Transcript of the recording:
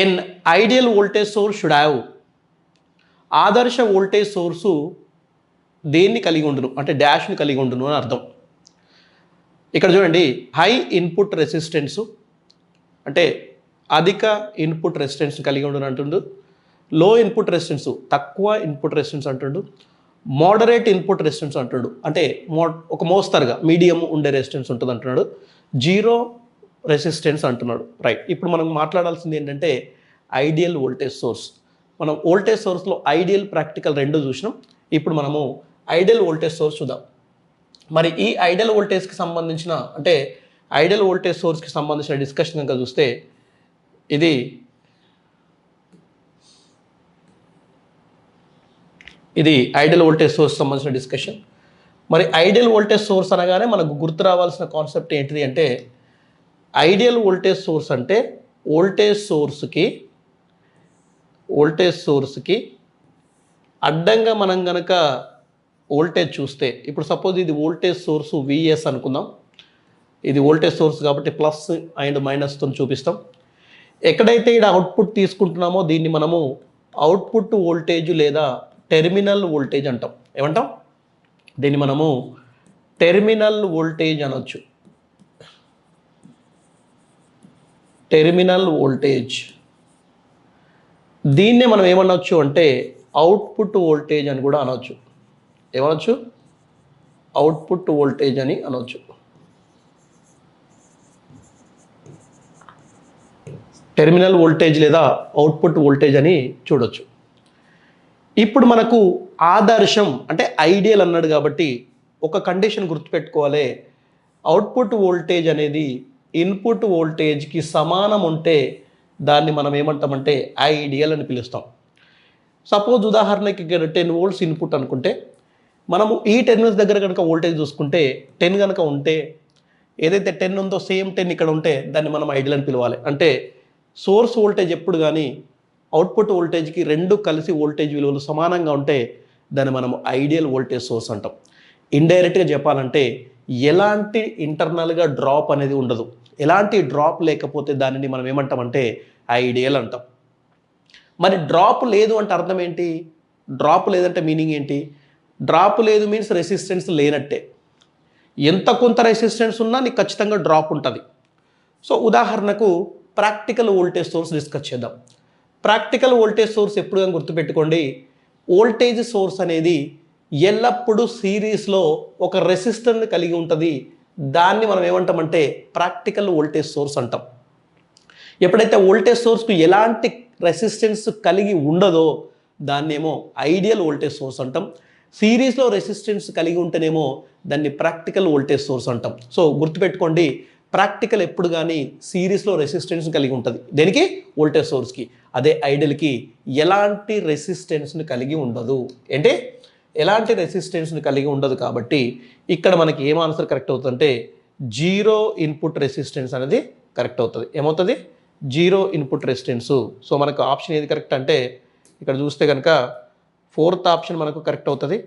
An ideal voltage source should have ఆదర్శ voltage source దేన్ని కలిగి ఉండును? అంటే డాష్ని కలిగి ఉండును అని అర్థం. ఇక్కడ చూడండి హై ఇన్పుట్ రెసిస్టెన్సు అంటే అధిక ఇన్పుట్ రెసిస్టెన్స్ కలిగి ఉండును అంటుండు. లో ఇన్పుట్ రెసిస్టెన్స్ తక్కువ ఇన్పుట్ రెసిస్టెన్స్ అంటుండు. మోడరేట్ ఇన్పుట్ రెసిస్టెన్స్ అంటున్నాడు అంటే మో ఒక మోస్తరుగా మీడియం ఉండే రెసిస్టెన్స్ ఉంటుంది అంటున్నాడు జీరో రెసిస్టెన్స్ అంటున్నాడు. రైట్ ఇప్పుడు మనం మాట్లాడాల్సింది ఏంటంటే ఐడియల్ వోల్టేజ్ సోర్స్ మనం వోల్టేజ్ సోర్స్లో ఐడియల్ ప్రాక్టికల్ రెండు చూసినాం. ఇప్పుడు మనము ఐడియల్ వోల్టేజ్ సోర్స్ చూద్దాం. మరి ఈ ఐడియల్ వోల్టేజ్కి సంబంధించిన అంటే ఐడియల్ వోల్టేజ్ సోర్స్కి సంబంధించిన డిస్కషన్ కనుక చూస్తే ఇది ఇది ఐడియల్ వోల్టేజ్ సోర్స్ సంబంధించిన డిస్కషన్ మరి ఐడియల్ వోల్టేజ్ సోర్స్ అనగానే మనకు గుర్తు రావాల్సిన కాన్సెప్ట్ ఏంటిది అంటే ఐడియల్ వోల్టేజ్ సోర్స్ అంటే వోల్టేజ్ సోర్స్కి వోల్టేజ్ సోర్స్కి అడ్డంగా మనం గనక వోల్టేజ్ చూస్తే ఇప్పుడు సపోజ్ ఇది వోల్టేజ్ సోర్స్ విఎస్ అనుకుందాం. ఇది వోల్టేజ్ సోర్స్ కాబట్టి ప్లస్ అండ్ మైనస్తో చూపిస్తాం. ఎక్కడైతే ఇక్కడ అవుట్పుట్ తీసుకుంటున్నామో దీన్ని మనము అవుట్పుట్ వోల్టేజ్ లేదా టెర్మినల్ వోల్టేజ్ అంటాం. ఏమంటాం? దీన్ని మనము టెర్మినల్ వోల్టేజ్ అనొచ్చు. Terminal voltage. దీన్నే మనం ఏమనొచ్చు అంటే అవుట్పుట్ వోల్టేజ్ అని కూడా అనొచ్చు. ఏమనొచ్చు? అవుట్పుట్ వోల్టేజ్ అని అనొచ్చు. టెర్మినల్ వోల్టేజ్ లేదా అవుట్పుట్ వోల్టేజ్ అని చూడొచ్చు. ఇప్పుడు మనకు ఆదర్శం అంటే ఐడియల్ అన్నాడు కాబట్టి ఒక కండిషన్ గుర్తుపెట్టుకోవాలి. అవుట్పుట్ వోల్టేజ్ అనేది ఇన్పుట్ వోల్టేజ్కి సమానం ఉంటే దాన్ని మనం ఏమంటామంటే ఐడియల్ అని పిలుస్తాం. సపోజ్ ఉదాహరణకి ఇక్కడ టెన్ వోల్ట్స్ ఇన్పుట్ అనుకుంటే మనము ఈ టెర్మినల్స్ దగ్గర కనుక వోల్టేజ్ చూసుకుంటే టెన్ కనుక ఉంటే ఏదైతే టెన్ ఉందో సేమ్ టెన్ ఇక్కడ ఉంటే దాన్ని మనం ఐడియల్ అని పిలవాలి. అంటే సోర్స్ వోల్టేజ్ ఎప్పుడు కానీ అవుట్పుట్ వోల్టేజ్కి రెండు కలిసి వోల్టేజ్ విలువలు సమానంగా ఉంటే దాన్ని మనం ఐడియల్ వోల్టేజ్ సోర్స్ అంటాం. ఇండైరెక్ట్గా చెప్పాలంటే ఎలాంటి ఇంటర్నల్గా డ్రాప్ అనేది ఉండదు. ఎలాంటి డ్రాప్ లేకపోతే దానిని మనం ఏమంటామంటే ఐడియల్ అంటాం. మరి డ్రాప్ లేదు అంటే అర్థం ఏంటి? డ్రాప్ లేదంటే మీనింగ్ ఏంటి? డ్రాప్ లేదు మీన్స్ రెసిస్టెన్స్ లేనట్టే. ఎంత కొంత రెసిస్టెన్స్ ఉన్నా నీకు ఖచ్చితంగా డ్రాప్ ఉంటుంది. సో ఉదాహరణకు ప్రాక్టికల్ వోల్టేజ్ సోర్స్ డిస్కస్ చేద్దాం. ప్రాక్టికల్ వోల్టేజ్ సోర్స్ ఎప్పుడు గుర్తుపెట్టుకోండి. వోల్టేజ్ సోర్స్ అనేది ఎల్లప్పుడూ సిరీస్లో ఒక రెసిస్టర్ని కలిగి ఉంటుంది. దాన్ని మనం ఏమంటామంటే ప్రాక్టికల్ వోల్టేజ్ సోర్స్ అంటాం. ఎప్పుడైతే వోల్టేజ్ సోర్స్కు ఎలాంటి రెసిస్టెన్స్ కలిగి ఉండదో దాన్నేమో ఐడియల్ వోల్టేజ్ సోర్స్ అంటాం. సిరీస్లో రెసిస్టెన్స్ కలిగి ఉంటేనేమో దాన్ని ప్రాక్టికల్ వోల్టేజ్ సోర్స్ అంటాం. సో గుర్తుపెట్టుకోండి ప్రాక్టికల్ ఎప్పుడు కానీ సిరీస్లో రెసిస్టెన్స్ కలిగి ఉంటుంది. దేనికి? వోల్టేజ్ సోర్స్కి. అదే ఐడియల్కి ఎలాంటి రెసిస్టెన్స్ని కలిగి ఉండదు. అంటే ఎలాంటి రెసిస్టెన్స్ని కలిగి ఉండదు కాబట్టి ఇక్కడ మనకి ఏం ఆన్సర్ కరెక్ట్ అవుతుందంటే జీరో ఇన్పుట్ రెసిస్టెన్స్ అనేది కరెక్ట్ అవుతుంది. ఏమవుతుంది? జీరో ఇన్పుట్ రెసిస్టెన్సు సో మనకు ఆప్షన్ ఏది కరెక్ట్ అంటే ఇక్కడ చూస్తే కనుక ఫోర్త్ ఆప్షన్ మనకు కరెక్ట్ అవుతుంది.